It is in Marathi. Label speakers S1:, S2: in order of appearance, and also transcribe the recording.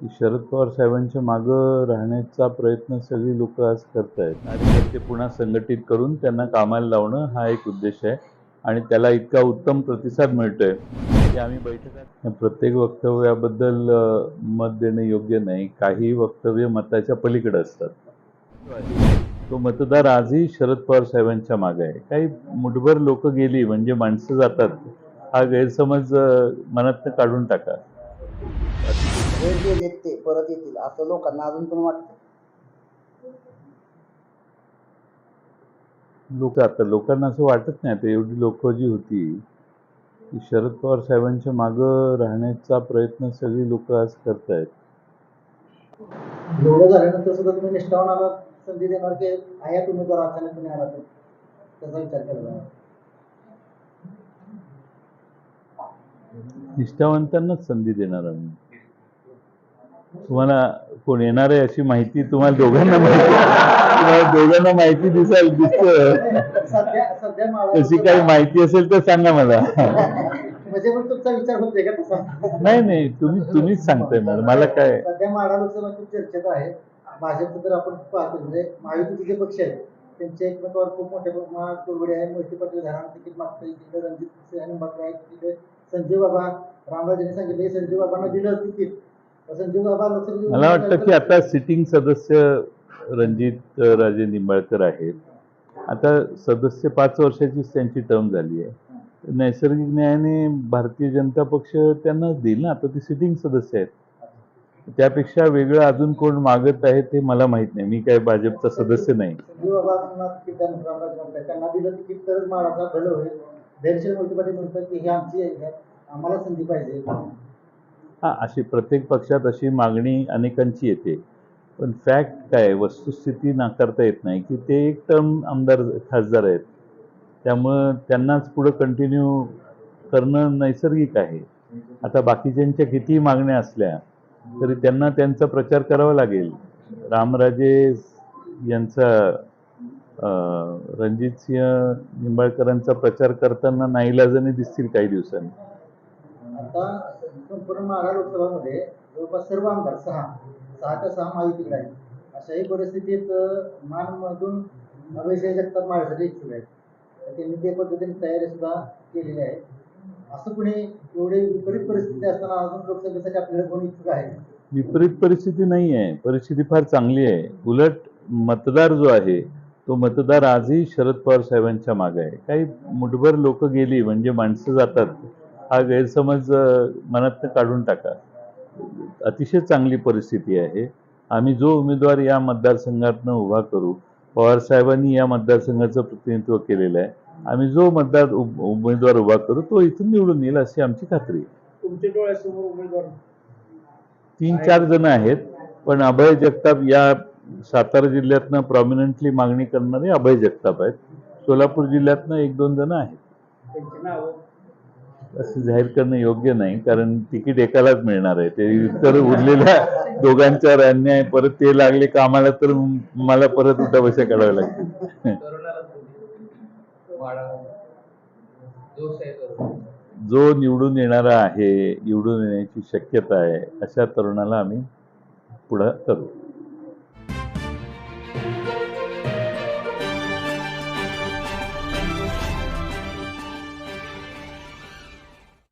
S1: शरद पवार साहेबांच्या मागं राहण्याचा प्रयत्न सगळी लोक आज करतायत. आणि ते पुन्हा संघटित करून त्यांना कामाला लावणं हा एक उद्देश आहे. आणि त्याला इतका उत्तम प्रतिसाद मिळतोय. की आम्ही बैठकात प्रत्येक वक्तव्याबद्दल मत देणं योग्य नाही. काही वक्तव्य मताच्या पलीकडे असतात. तो मतदार आजही शरद पवार साहेबांच्या मागे आहे. काही मुठभर लोक गेली म्हणजे माणसं जातात. हा गैरसमज मनात मनातनं काढून टाका.
S2: जे गेलेत ते परत येतील. असं लोकांना अजून पण वाटतं.
S1: लोक आता लोकांना असं वाटत नाही आता. एवढी लोक जी होती की शरद पवार साहेबांच्या मागं राहण्याचा प्रयत्न सगळी लोक आज करतायत.
S2: एवढं झाल्यानंतर सुद्धा तुम्ही निष्ठावनाला संधी देणार की आयात उमेदवार अचानकपणे आला तर त्याचा विचार केला
S1: निष्ठावंतांनाच संधी देणार आम्ही. तुम्हाला कोण येणार आहे अशी माहिती तुम्हाला दोघांना माहिती तुम्हाला दोघांना माहिती दिसाल दिसत
S2: सध्या सध्या माळा
S1: तशी काही माहिती असेल तर सांगा मला.
S2: म्हणजे मग तुमचा विचार होतोय का तसा?
S1: नाही नाही तुम्ही तुम्हीच सांगताय मला. काय
S2: सध्या माडा लोकसभा खूप चर्चेत आहे. भाजपचं जर आपण पाहतो म्हणजे महायुतीचे जे पक्ष आहेत त्यांच्या एकमेकावर खूप मोठ्या प्रमाणात कुरबडी आहे मोहिते पाटील घराणं तिकीट मागतं तिकडे रणजित सिंह आहेत. तिकडे संजय बाबा रामराजेंनी सांगितले संजय बाबांना दिलं तिकीट.
S1: मला वाटतं की आता सिटिंग सदस्य रणजित राजे निंबाळकर आहेत. आता सदस्य पाच वर्षाचीच त्यांची टर्म झाली आहे. नैसर्गिक न्यायाने भारतीय जनता पक्ष त्यांना देईल ना? आता ते सिटिंग सदस्य आहेत. त्यापेक्षा वेगळं अजून कोण मागत आहे ते मला माहीत नाही. मी काय भाजपचा सदस्य नाही.
S2: आम्हाला संधी पाहिजे.
S1: हा अशी प्रत्येक पक्षात अशी मागणी अनेकांची येते. पण फॅक्ट काय वस्तुस्थिती नाकारता येत नाही की ते एक टर्म आमदार खासदार आहेत. त्यामुळं त्यांनाच पुढं कंटिन्यू करणं नैसर्गिक आहे. आता बाकीच्यांच्या कितीही मागण्या असल्या तरी त्यांना त्यांचा प्रचार करावा लागेल. रामराजे यांचा रणजित रणजितसिंह निंबाळकरांचा प्रचार करताना नाईलाजाने दिसतील काही दिवसांनी.
S2: आता संपूर्ण मारा लोकसभामध्ये जवळपास सर्व आमदार सहा सहाच्या सहा महायुतीकडे आहेत अशाही परिस्थितीत मानमधून अभिषेक जगताप माझ्यासाठी इच्छुक आहेत. त्यांनी ते पद्धतीने तयारी सुद्धा केलेली आहे. असं कुणी एवढी विपरीत परिस्थिती असताना अजून लोकसभेसाठी आपल्याला कोणी इच्छुक आहे?
S1: विपरीत परिस्थिती नाही आहे. परिस्थिती फार चांगली आहे. उलट मतदार जो आहे तो मतदार आजही शरद पवार साहेबांच्या मागे आहे. काही मुठभर लोक गेली म्हणजे माणसं जातात. हा गैरसमज अ, मनातनं काढून टाका. अतिशय चांगली परिस्थिती आहे. आम्ही जो उमेदवार या मतदारसंघातनं उभा करू पवार साहेबांनी या मतदारसंघाचं प्रतिनिधित्व केलेलं आहे. आम्ही जो मतदार उम- उमेदवार उभा करू तो इथून निवडून येईल अशी आमची खात्री आहे. तीन चार जण आहेत पण अभय जगताप या सातारा जिल्ह्यातनं प्रॉमिनंटली मागणी करणारे अभय जगताप आहेत. सोलापूर जिल्ह्यातनं एक दोन जण आहेत. असं जाहीर करणं योग्य नाही कारण तिकीट एकालाच मिळणार आहे. ते इतर उरलेल्या दोघांच्यावर अन्याय परत ते लागले कामाला तर मला परत उठा बशा काढाव्या लागतील. जो निवडून येणारा आहे निवडून येण्याची शक्यता आहे अशा तरुणाला आम्ही पुढं करू.